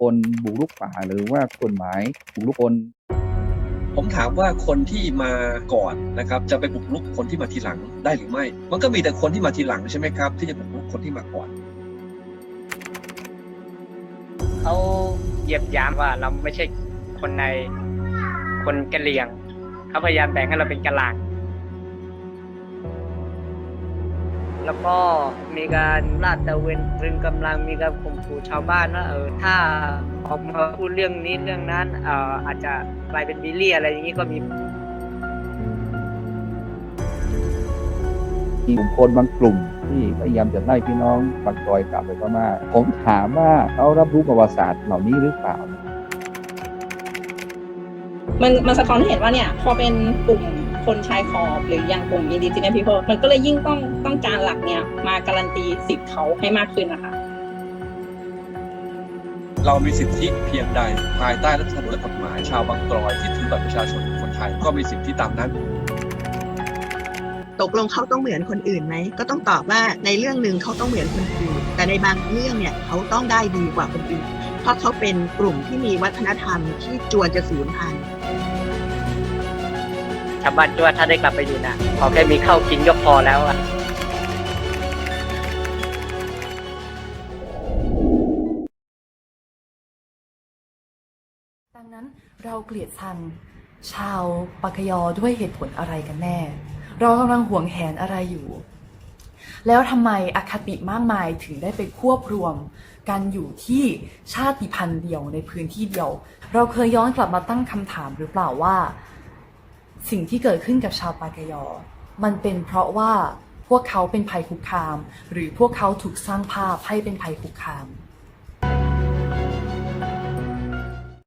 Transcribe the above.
คนบุกรุกป่าหรือว่ากฎหมายบุกรุกคนผมถามว่าคนที่มาก่อนนะครับจะไปบุกรุกคนที่มาทีหลังได้หรือไม่ มันก็มีแต่คนที่มาทีหลังใช่ไหมครับ ที่จะบุกรุกคนที่มาก่อนเขาเหยียบยามว่าเราไม่ใช่คนในคนกะเหรี่ยงเขาพยายามแบ่งให้เราเป็นกะลาง แล้วก็มีการลาดตระเวนตรึงกำลังมีการข่มขู่ชาวบ้านว่าเออถ้าออกมาพูดเรื่องนี้เรื่องนั้นเอ่ออาจจะกลายเป็นบิลลี่อะไรอย่างนี้ก็มีมีกลุ่มคนบางกลุ่มที่พยายามจะไล่พี่น้องปักซอยกลับไปพม่าผมถามว่าเขารับรู้ประวัติศาสตร์เหล่านี้หรือเปล่า มันมันสะท้อนให้เห็นว่าเนี่ยพอเป็นกลุ่ม คนชายขอบหรืออย่างกลุ่ม indigenous people มันก็เลยยิ่งต้องต้องการหลักเนี่ยมาการันตีสิทธิ์เขาให้มากขึ้นนะคะเรามีสิทธิเพียงใด ภายใต้รัฐธรรมนูญและกฎหมายชาวบางกรอยที่ถือบัตรประชาชนคนไทยก็มีสิทธิตามนั้น ตกลงเขาต้องเหมือนคนอื่นไหมก็ต้องตอบว่าในเรื่องหนึ่งเขาต้องเหมือนคนอื่น แต่ในบางเรื่องเนี่ยเขาต้องได้ดีกว่าคนอื่น เพราะเขาเป็นกลุ่มที่มีวัฒนธรรมที่จวนจะสูญพันธุ์ ชาวบ้านคิดว่าถ้าได้กลับไปอยู่นะขอแค่มีข้าวกินก็พอแล้วอะดังนั้นเราเกลียดชัง ชาวปากยอด้วยเหตุผลอะไรกันแน่ เรากำลังห่วงแหนอะไรอยู่ แล้วทำไมอคติมากมายถึงได้ไปควบรวมกันอยู่ที่ชาติพันธุ์เดียวในพื้นที่เดียว เราเคยย้อนกลับมาตั้งคำถามหรือเปล่าว่า สิ่งที่เกิดขึ้นกับชาวปากยอ มันเป็นเพราะว่าพวกเขาเป็นภัยคุกคาม หรือพวกเขาถูกสร้างภาพให้เป็นภัยคุกคาม